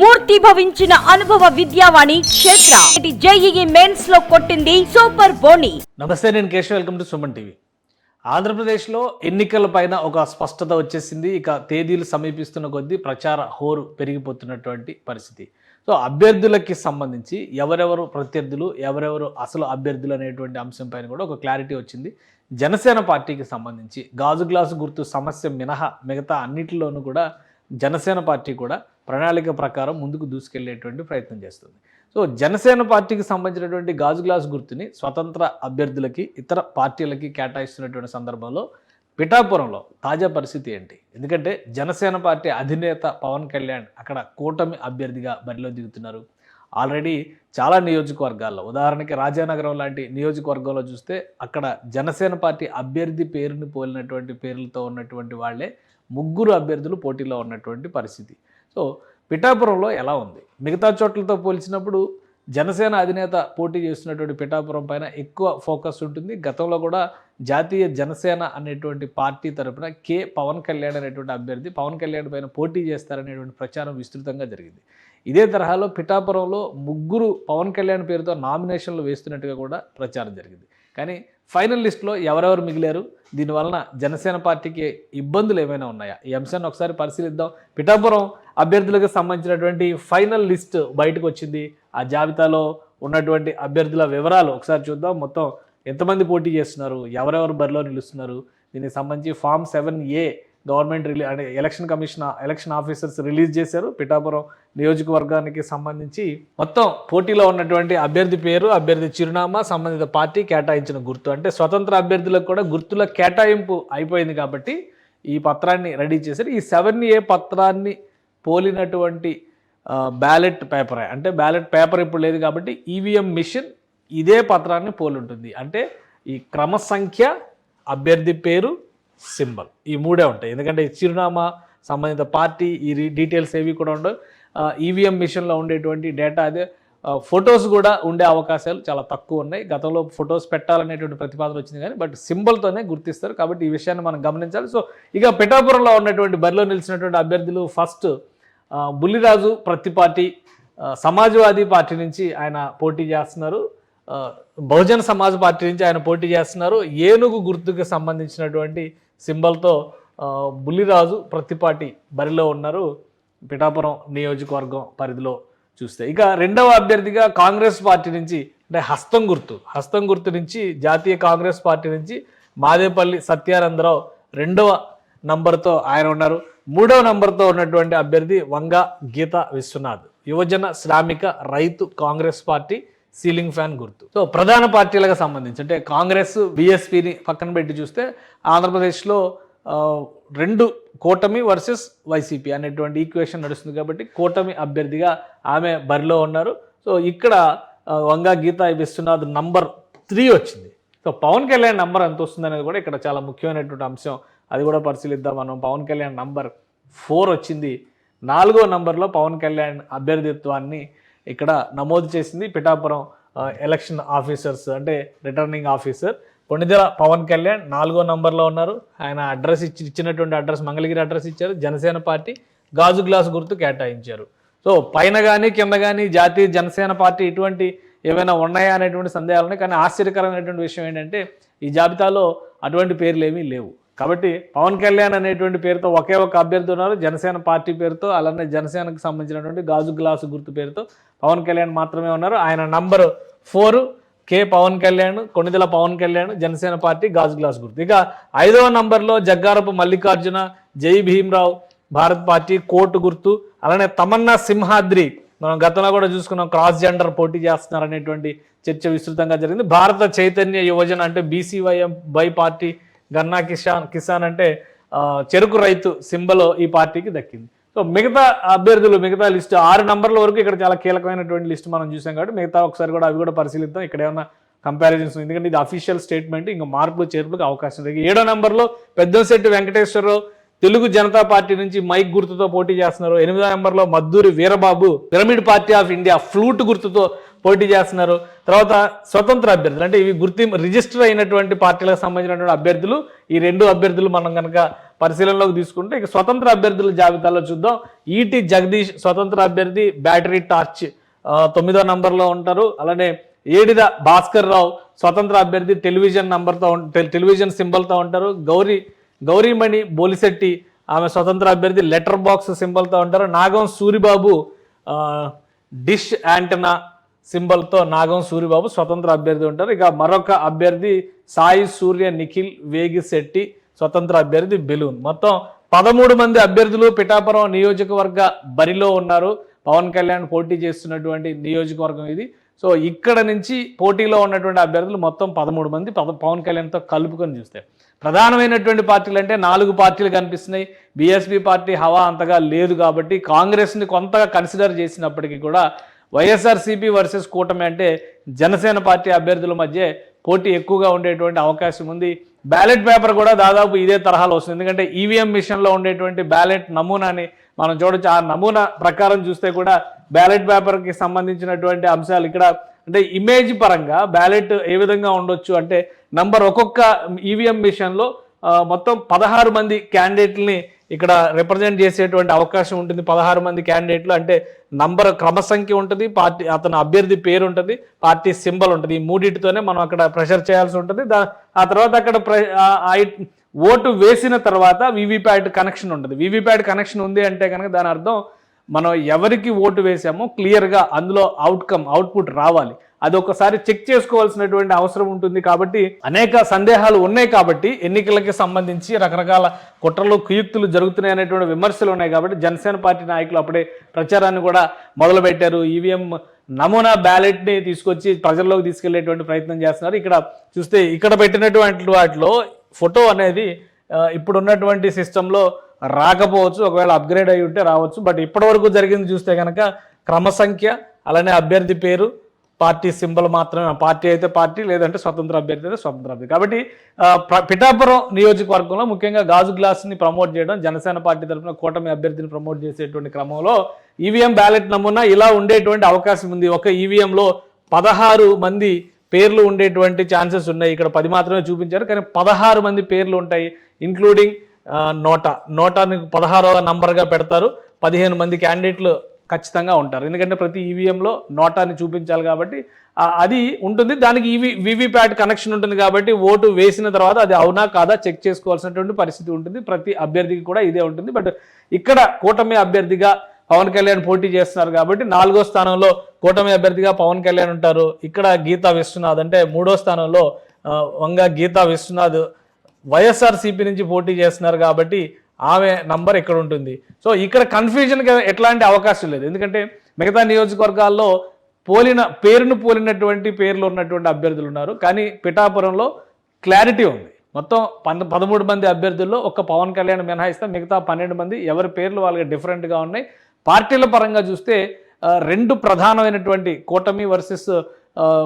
మూర్తి భవించిన అనుభవ విద్యావాణి క్షేత్ర. జేఈఈ మెయిన్స్లో కొట్టింది సూపర్ బోని. నమస్తే నేను Keshav. Welcome to Suman TV. ఆంధ్రప్రదేశ్లో ఎన్నికల పైన ఒక స్పష్టత వచ్చేసింది. ఇక తేదీలు సమీపిస్తున్న కొద్దీ ప్రచార హోరు పెరిగిపోతున్నటువంటి పరిస్థితి. సో అభ్యర్థులకి సంబంధించి ఎవరెవరు ప్రత్యర్థులు ఎవరెవరు అసలు అభ్యర్థులు అనేటువంటి అంశం పైన కూడా ఒక క్లారిటీ వచ్చింది. జనసేన పార్టీకి సంబంధించి గాజు గ్లాసు గుర్తు సమస్య మినహా మిగతా అన్నిటిలోనూ కూడా జనసేన పార్టీ కూడా ప్రణాళిక ప్రకారం ముందుకు దూసుకెళ్ళేటువంటి ప్రయత్నం చేస్తుంది. సో జనసేన పార్టీకి సంబంధించినటువంటి గాజు గ్లాస్ గుర్తుని స్వతంత్ర అభ్యర్థులకి ఇతర పార్టీలకి కేటాయిస్తున్నటువంటి సందర్భంలో పిఠాపురంలో తాజా పరిస్థితి ఏంటి? ఎందుకంటే జనసేన పార్టీ అధినేత పవన్ కళ్యాణ్ అక్కడ కూటమి అభ్యర్థిగా బరిలో దిగుతున్నారు. ఆల్రెడీ చాలా నియోజకవర్గాల్లో ఉదాహరణకి రాజానగరం లాంటి నియోజకవర్గంలో చూస్తే అక్కడ జనసేన పార్టీ అభ్యర్థి పేరుని పోలినటువంటి పేర్లతో ఉన్నటువంటి వాళ్ళే ముగ్గురు అభ్యర్థులు పోటీలో ఉన్నటువంటి పరిస్థితి. సో పిఠాపురంలో ఎలా ఉంది? మిగతా చోట్లతో పోల్చినప్పుడు జనసేన అధినేత పోటీ చేస్తున్నటువంటి పిఠాపురం పైన ఎక్కువ ఫోకస్ ఉంటుంది. గతంలో కూడా జాతీయ జనసేన అనేటువంటి పార్టీ తరపున కె. పవన్ కళ్యాణ్ అనేటువంటి అభ్యర్థి పవన్ కళ్యాణ్ పైన పోటీ చేస్తారనేటువంటి ప్రచారం విస్తృతంగా జరిగింది. ఇదే తరహాలో పిఠాపురంలో ముగ్గురు పవన్ కళ్యాణ్ పేరుతో నామినేషన్లు వేస్తున్నట్టుగా కూడా ప్రచారం జరిగింది. కానీ ఫైనల్ లిస్ట్లో ఎవరెవరు మిగిలారు? దీనివలన జనసేన పార్టీకి ఇబ్బందులు ఏమైనా ఉన్నాయా? ఈ అంశాన్ని ఒకసారి పరిశీలిద్దాం. పిఠాపురం అభ్యర్థులకు సంబంధించినటువంటి ఫైనల్ లిస్ట్ బయటకు వచ్చింది. ఆ జాబితాలో ఉన్నటువంటి అభ్యర్థుల వివరాలు ఒకసారి చూద్దాం. మొత్తం ఎంతమంది పోటీ చేస్తున్నారు? ఎవరెవరు బరిలో నిలుస్తున్నారు? దీనికి సంబంధించి ఫామ్ సెవెన్ ఏ గవర్నమెంట్ రిలీ అంటే election commission election officers release చేశారు. పిఠాపురం నియోజకవర్గానికి సంబంధించి మొత్తం పోటీలో ఉన్నటువంటి అభ్యర్థి పేరు అభ్యర్థి చిరునామా సంబంధిత పార్టీ కేటాయించిన గుర్తు. అంటే స్వతంత్ర అభ్యర్థులకు కూడా గుర్తుల కేటాయింపు అయిపోయింది కాబట్టి ఈ పత్రాన్ని రెడీ చేశారు. ఈ సెవెన్ ఏ పత్రాన్ని పోలినటువంటి బ్యాలెట్ పేపర్. అంటే బ్యాలెట్ పేపర్ ఇప్పుడు లేదు కాబట్టి ఈవీఎం మిషన్ ఇదే పత్రాన్ని పోలుంటుంది అంటే ఈ క్రమ సంఖ్య అభ్యర్థి పేరు సింబల్. ఈ మూడే ఉంటాయి. ఎందుకంటే చిరునామా సంబంధిత పార్టీ ఈ డీటెయిల్స్ ఏవి కూడా ఉండవు. ఈవీఎం మిషన్లో ఉండేటువంటి డేటా అదే. ఫొటోస్ కూడా ఉండే అవకాశాలు చాలా తక్కువ ఉన్నాయి. గతంలో ఫొటోస్ పెట్టాలనేటువంటి ప్రతిపాదన వచ్చింది కానీ బట్ సింబల్తోనే గుర్తిస్తారు కాబట్టి ఈ విషయాన్ని మనం గమనించాలి. సో ఇక పిఠాపురంలో ఉన్నటువంటి బరిలో నిలిచినటువంటి అభ్యర్థులు ఫస్ట్ బుల్లిరాజు ప్రతి పార్టీ సమాజ్వాదీ పార్టీ నుంచి ఆయన పోటీ చేస్తున్నారు. బహుజన సమాజ్ పార్టీ నుంచి ఆయన పోటీ చేస్తున్నారు. ఏనుగు గుర్తుకు సంబంధించినటువంటి సింబల్తో బుల్లిరాజు ప్రతిపాటి బరిలో ఉన్నారు. పిఠాపురం నియోజకవర్గం పరిధిలో చూస్తే. ఇక రెండవ అభ్యర్థిగా కాంగ్రెస్ పార్టీ నుంచి అంటే హస్తం గుర్తు హస్తం గుర్తు నుంచి జాతీయ కాంగ్రెస్ పార్టీ నుంచి మాదేపల్లి సత్యానందరావు రెండవ నంబర్తో ఆయన ఉన్నారు. మూడవ నంబర్తో ఉన్నటువంటి అభ్యర్థి వంగ గీత విశ్వనాథ్. యువజన శ్రామిక రైతు కాంగ్రెస్ పార్టీ సీలింగ్ ఫ్యాన్ గుర్తు. సో ప్రధాన పార్టీలకు సంబంధించి అంటే కాంగ్రెస్ బీఎస్పీని పక్కన పెట్టి చూస్తే ఆంధ్రప్రదేశ్లో రెండు కూటమి వర్సెస్ వైసీపీ అనేటువంటి ఈక్వేషన్ నడుస్తుంది కాబట్టి కూటమి అభ్యర్థిగా ఆమె బరిలో ఉన్నారు. సో ఇక్కడ వంగా గీత విశ్వనాథ్ నంబర్ త్రీ వచ్చింది. సో పవన్ కళ్యాణ్ నంబర్ ఎంత వస్తుంది అనేది కూడా ఇక్కడ చాలా ముఖ్యమైనటువంటి అంశం. అది కూడా పరిశీలిద్దాం. మనం పవన్ కళ్యాణ్ నంబర్ ఫోర్ వచ్చింది. నాలుగో నంబర్లో పవన్ కళ్యాణ్ అభ్యర్థిత్వాన్ని ఇక్కడ నమోదు చేసింది పిఠాపురం ఎలక్షన్ ఆఫీసర్స్ అంటే రిటర్నింగ్ ఆఫీసర్ కొణిదెల పవన్ కళ్యాణ్ నాలుగో నంబర్లో ఉన్నారు. ఆయన అడ్రస్ ఇచ్చి ఇచ్చినటువంటి అడ్రస్ మంగళగిరి అడ్రస్ ఇచ్చారు. జనసేన పార్టీ గాజు గ్లాస్ గుర్తు కేటాయించారు. సో పైన కానీ కింద కానీ జాతీయ జనసేన పార్టీ ఇటువంటి ఏమైనా ఉన్నాయా అనేటువంటి సందేహాలు ఉన్నాయి. కానీ ఆశ్చర్యకరమైనటువంటి విషయం ఏంటంటే ఈ జాబితాలో అటువంటి పేర్లు ఏమీ లేవు. కాబట్టి పవన్ కళ్యాణ్ అనేటువంటి పేరుతో ఒకే ఒక అభ్యర్థి ఉన్నారు. జనసేన పార్టీ పేరుతో అలానే జనసేనకు సంబంధించినటువంటి గాజు గ్లాసు గుర్తు పేరుతో పవన్ కళ్యాణ్ మాత్రమే ఉన్నారు. ఆయన number four K Pawan Kalyan Konidela Pawan Kalyan Janasena party గాజు గ్లాస్ గుర్తు ఇక ఐదవ నంబర్లో జగ్గారపు మల్లికార్జున జై భీమ్రావు భారత్ పార్టీ కోర్టు గుర్తు అలానే తమన్నా సింహాద్రి. మనం గతంలో కూడా చూసుకున్నాం క్రాస్ జెండర్ పోటీ చేస్తున్నారు అనేటువంటి చర్చ విస్తృతంగా జరిగింది. భారత చైతన్య యువజన అంటే BCYM by party Ganna Kisan Kisan అంటే చెరుకు రైతు సింబలో ఈ పార్టీకి దక్కింది. సో మిగతా అభ్యర్థులు మిగతా లిస్ట్ ఆరు నంబర్ల వరకు ఇక్కడ చాలా కీలకమైనటువంటి లిస్ట్ మనం చూసాం కాబట్టి మిగతా ఒకసారి కూడా అవి కూడా పరిశీలిద్దాం. ఇక్కడ ఏమన్నా కంపారిజన్స్ ఎందుకంటే ఇది అఫీషియల్ స్టేట్మెంట్ ఇంకా మార్పులు చేర్పులకు అవకాశం ఉంది ఏడో నంబర్లో పెద్దంశెట్టి వెంకటేశ్వరరావు తెలుగు జనతా పార్టీ నుంచి మైక్ గుర్తుతో పోటీ చేస్తున్నారు. ఎనిమిదో నెంబర్లో Madduri Veerababu pyramid party of India flute గుర్తుతో పోటీ చేస్తున్నారు. తర్వాత స్వతంత్ర అభ్యర్థులు అంటే ఇవి గుర్తింపు రిజిస్టర్ అయినటువంటి పార్టీలకు సంబంధించినటువంటి అభ్యర్థులు. ఈ రెండు అభ్యర్థులు మనం కనుక పరిశీలనలోకి తీసుకుంటే ఇక స్వతంత్ర అభ్యర్థుల జాబితాలో చూద్దాం. ఈటి జగదీష్ స్వతంత్ర అభ్యర్థి బ్యాటరీ టార్చ్ తొమ్మిదో నంబర్లో ఉంటారు. అలానే ఏడిద భాస్కర్ రావు స్వతంత్ర అభ్యర్థి టెలివిజన్ నంబర్తో టెలివిజన్ సింబల్తో ఉంటారు. గౌరీ గౌరీమణి బోలిశెట్టి ఆమె స్వతంత్ర అభ్యర్థి లెటర్ బాక్స్ సింబల్తో ఉంటారు. నాగం సూరిబాబు డిష్ యాంటనా సింబల్తో నాగం సూరిబాబు స్వతంత్ర అభ్యర్థి ఉంటారు. ఇక మరొక అభ్యర్థి సాయి సూర్య నిఖిల్ వేగిశెట్టి స్వతంత్ర అభ్యర్థి బెలూన్. మొత్తం పదమూడు మంది అభ్యర్థులు పిఠాపురం నియోజకవర్గ బరిలో ఉన్నారు. పవన్ కళ్యాణ్ పోటీ చేస్తున్నటువంటి నియోజకవర్గం ఇది. సో ఇక్కడ నుంచి పోటీలో ఉన్నటువంటి అభ్యర్థులు మొత్తం పదమూడు మంది పద- పవన్ కళ్యాణ్తో కలుపుకొని చూస్తే. ప్రధానమైనటువంటి పార్టీలు అంటే నాలుగు పార్టీలు కనిపిస్తున్నాయి. బీఎస్పీ పార్టీ హవా అంతగా లేదు కాబట్టి కాంగ్రెస్ని కొంతగా కన్సిడర్ చేసినప్పటికీ కూడా వైఎస్ఆర్సీపీ వర్సెస్ కూటమి అంటే జనసేన పార్టీ అభ్యర్థుల మధ్య పోటీ ఎక్కువగా ఉండేటువంటి అవకాశం ఉంది. బ్యాలెట్ పేపర్ కూడా దాదాపు ఇదే తరహాలో వస్తుంది. ఎందుకంటే ఈవీఎం మిషన్లో ఉండేటువంటి బ్యాలెట్ నమూనాని మనం చూడొచ్చు. ఆ నమూనా ప్రకారం చూస్తే కూడా బ్యాలెట్ పేపర్కి సంబంధించినటువంటి అంశాలు ఇక్కడ అంటే ఇమేజ్ పరంగా బ్యాలెట్ ఏ విధంగా ఉండొచ్చు అంటే నంబర్ ఒక్కొక్క ఈవీఎం మిషన్లో మొత్తం పదహారు మంది క్యాండిడేట్ని ఇక్కడ రిప్రజెంట్ చేసేటువంటి అవకాశం ఉంటుంది. పదహారు మంది క్యాండిడేట్లు అంటే నంబర్ క్రమసంఖ్య ఉంటుంది. పార్టీ అతని అభ్యర్థి పేరు ఉంటుంది. పార్టీ సింబల్ ఉంటుంది. ఈ మూడింటితోనే మనం అక్కడ ప్రెషర్ చేయాల్సి ఉంటుంది. దా ఆ తర్వాత అక్కడ ఓటు వేసిన తర్వాత వీవీప్యాట్ కనెక్షన్ ఉంటుంది. వీవీప్యాట్ కనెక్షన్ ఉంది అంటే కనుక దాని అర్థం మనం ఎవరికి ఓటు వేసామో క్లియర్గా అందులో అవుట్కమ్ అవుట్పుట్ రావాలి. అది ఒకసారి చెక్ చేసుకోవాల్సినటువంటి అవసరం ఉంటుంది కాబట్టి అనేక సందేహాలు ఉన్నాయి కాబట్టి ఎన్నికలకి సంబంధించి రకరకాల కుట్రలు కుయుక్తులు జరుగుతున్నాయి అనేటువంటి విమర్శలు ఉన్నాయి కాబట్టి జనసేన పార్టీ నాయకులు అప్పుడే ప్రచారాన్ని కూడా మొదలుపెట్టారు. ఈవీఎం నమూనా బ్యాలెట్ని తీసుకొచ్చి ప్రజల్లోకి తీసుకెళ్ళేటువంటి ప్రయత్నం చేస్తున్నారు. ఇక్కడ చూస్తే ఇక్కడ పెట్టినటువంటి వాటిలో ఫోటో అనేది ఇప్పుడున్నటువంటి సిస్టంలో రాకపోవచ్చు. ఒకవేళ అప్గ్రేడ్ అయి ఉంటే రావచ్చు. బట్ ఇప్పటివరకు జరిగింది చూస్తే కనుక క్రమసంఖ్య అలానే అభ్యర్థి పేరు పార్టీ సింబల్ మాత్రమే పార్టీ అయితే పార్టీ లేదంటే స్వతంత్ర అభ్యర్థి అయితే స్వతంత్ర అభ్యర్థి. కాబట్టి పిఠాపురం నియోజకవర్గంలో ముఖ్యంగా గాజు గ్లాస్ని ప్రమోట్ చేయడం జనసేన పార్టీ తరఫున కూటమి అభ్యర్థిని ప్రమోట్ చేసేటువంటి క్రమంలో ఈవీఎం బ్యాలెట్ నమూనా ఇలా ఉండేటువంటి అవకాశం ఉంది. ఒక ఈవీఎంలో పదహారు మంది పేర్లు ఉండేటువంటి ఛాన్సెస్ ఉన్నాయి. ఇక్కడ పది మాత్రమే చూపించారు కానీ పదహారు మంది పేర్లు ఉంటాయి ఇంక్లూడింగ్ నోటా. నోటాని పదహారవ నంబర్గా పెడతారు. పదిహేను మంది క్యాండిడేట్లు ఖచ్చితంగా ఉంటారు. ఎందుకంటే ప్రతి ఈవీఎంలో నోటాని చూపించాలి కాబట్టి అది ఉంటుంది. దానికి ఈవీ వివిప్యాట్ కనెక్షన్ ఉంటుంది కాబట్టి ఓటు వేసిన తర్వాత అది అవునా కాదా చెక్ చేసుకోవాల్సినటువంటి పరిస్థితి ఉంటుంది. ప్రతి అభ్యర్థికి కూడా ఇదే ఉంటుంది. బట్ ఇక్కడ కూటమి అభ్యర్థిగా పవన్ కళ్యాణ్ పోటీ చేస్తున్నారు కాబట్టి నాలుగో స్థానంలో కూటమి అభ్యర్థిగా పవన్ కళ్యాణ్ ఉంటారు. ఇక్కడ గీతా విశ్వనాథ్ అంటే మూడో స్థానంలో వంగ గీతా విశ్వనాథ్ వైఎస్ఆర్సీపీ నుంచి పోటీ చేస్తున్నారు కాబట్టి ఆమె నంబర్ ఇక్కడ ఉంటుంది. సో ఇక్కడ కన్ఫ్యూజన్కి ఎట్లాంటి అవకాశం లేదు. ఎందుకంటే మిగతా నియోజకవర్గాల్లో పోలిన పేరును పోలినటువంటి పేర్లు ఉన్నటువంటి అభ్యర్థులు ఉన్నారు. కానీ పిఠాపురంలో క్లారిటీ ఉంది. మొత్తం పంద పదమూడు మంది అభ్యర్థుల్లో ఒక్క పవన్ కళ్యాణ్ మినహాయిస్తే. మిగతా పన్నెండు మంది ఎవరి పేర్లు వాళ్ళకి డిఫరెంట్గా ఉన్నాయి. పార్టీల పరంగా చూస్తే రెండు ప్రధానమైనటువంటి కూటమి వర్సెస్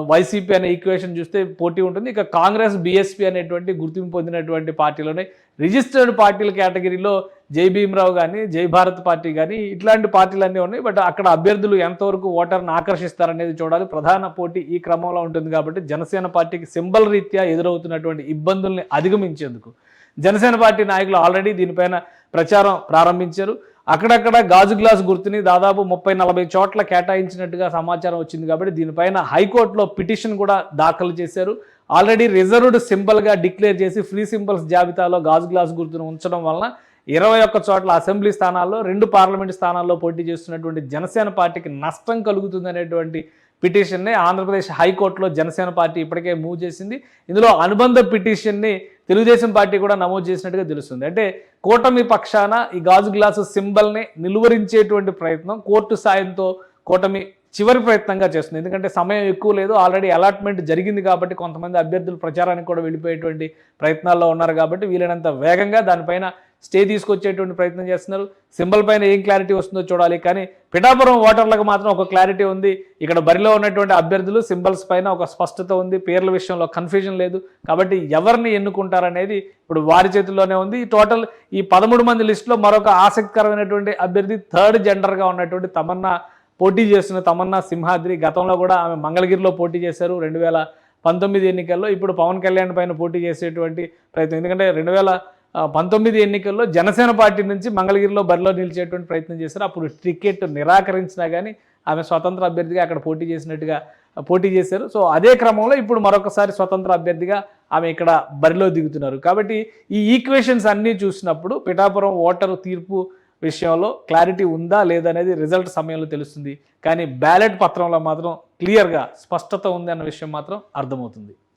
వైసీపీ అనే ఈక్వేషన్ చూస్తే పోటీ ఉంటుంది. ఇక కాంగ్రెస్ బీఎస్పీ అనేటువంటి గుర్తింపు పొందినటువంటి పార్టీలోనే రిజిస్టర్డ్ పార్టీల కేటగిరీలో జై భీమరావు కానీ జై భారత్ పార్టీ కానీ ఇట్లాంటి పార్టీలన్నీ ఉన్నాయి. బట్ అక్కడ అభ్యర్థులు ఎంతవరకు ఓటర్ని ఆకర్షిస్తారనేది చూడాలి. ప్రధాన పోటీ ఈ క్రమంలో ఉంటుంది కాబట్టి జనసేన పార్టీకి సింబల్ రీత్యా ఎదురవుతున్నటువంటి ఇబ్బందుల్ని అధిగమించేందుకు జనసేన పార్టీ నాయకులు ఆల్రెడీ దీనిపైన ప్రచారం ప్రారంభించారు. అక్కడక్కడ గాజు గ్లాస్ గుర్తుని దాదాపు ముప్పై నలభై చోట్ల కేటాయించినట్టుగా సమాచారం వచ్చింది కాబట్టి దీనిపైన హైకోర్టులో పిటిషన్ కూడా దాఖలు చేశారు. ఆల్రెడీ రిజర్వ్డ్ సింబల్గా డిక్లేర్ చేసి ఫ్రీ సింబల్స్ జాబితాలో గాజు గ్లాస్ గుర్తును ఉంచడం వలన ఇరవై ఒక్క చోట్ల అసెంబ్లీ స్థానాల్లో రెండు పార్లమెంట్ స్థానాల్లో పోటీ చేస్తున్నటువంటి జనసేన పార్టీకి నష్టం కలుగుతుందనేటువంటి పిటిషన్ని ఆంధ్రప్రదేశ్ హైకోర్టులో జనసేన పార్టీ ఇప్పటికే మూవ్ చేసింది. ఇందులో అనుబంధ పిటిషన్ని తెలుగుదేశం పార్టీ కూడా నమోదు చేసినట్టుగా తెలుస్తుంది. అంటే కూటమి పక్షాన ఈ గాజు గ్లాసు సింబల్ని నిలువరించేటువంటి ప్రయత్నం కోర్టు సాయంతో కూటమి చివరి ప్రయత్నంగా చేస్తుంది. ఎందుకంటే సమయం ఎక్కువ లేదు. ఆల్రెడీ అలాట్మెంట్ జరిగింది కాబట్టి కొంతమంది అభ్యర్థులు ప్రచారానికి కూడా వెళ్ళిపోయేటువంటి ప్రయత్నాల్లో ఉన్నారు కాబట్టి వీలైనంత వేగంగా దానిపైన స్టే తీసుకొచ్చేటువంటి ప్రయత్నం చేస్తున్నారు. సింబల్ పైన ఏం క్లారిటీ వస్తుందో చూడాలి. కానీ పిఠాపురం ఓటర్లకు మాత్రం ఒక క్లారిటీ ఉంది. ఇక్కడ బరిలో ఉన్నటువంటి అభ్యర్థులు సింబల్స్ పైన ఒక స్పష్టత ఉంది. పేర్ల విషయంలో కన్ఫ్యూజన్ లేదు. కాబట్టి ఎవరిని ఎన్నుకుంటారనేది ఇప్పుడు వారి చేతుల్లోనే ఉంది. ఈ టోటల్ ఈ పదమూడు మంది లిస్టులో మరొక ఆసక్తికరమైనటువంటి అభ్యర్థి థర్డ్ జెండర్గా ఉన్నటువంటి తమన్నా పోటీ చేస్తున్న తమన్నా సింహాద్రి గతంలో కూడా ఆమె మంగళగిరిలో పోటీ చేశారు. రెండు వేల పంతొమ్మిది ఎన్నికల్లో ఇప్పుడు పవన్ కళ్యాణ్ పైన పోటీ చేసేటువంటి ప్రయత్నం. ఎందుకంటే రెండు వేల పంతొమ్మిది ఎన్నికల్లో జనసేన పార్టీ నుంచి మంగళగిరిలో బరిలో నిలిచేటువంటి ప్రయత్నం చేశారు. అప్పుడు టికెట్ నిరాకరించినా కానీ ఆమె స్వతంత్ర అభ్యర్థిగా అక్కడ పోటీ చేసినట్టుగా పోటీ చేశారు. సో అదే క్రమంలో ఇప్పుడు మరొకసారి స్వతంత్ర అభ్యర్థిగా ఆమె ఇక్కడ బరిలో దిగుతున్నారు. కాబట్టి ఈ ఈక్వేషన్స్ అన్నీ చూసినప్పుడు పిఠాపురం ఓటరు తీర్పు విషయంలో క్లారిటీ ఉందా లేదా అనేది రిజల్ట్ సమయంలో తెలుస్తుంది. కానీ బ్యాలెట్ పత్రంలో మాత్రం క్లియర్గా స్పష్టత ఉంది అన్న విషయం మాత్రం అర్థమవుతుంది.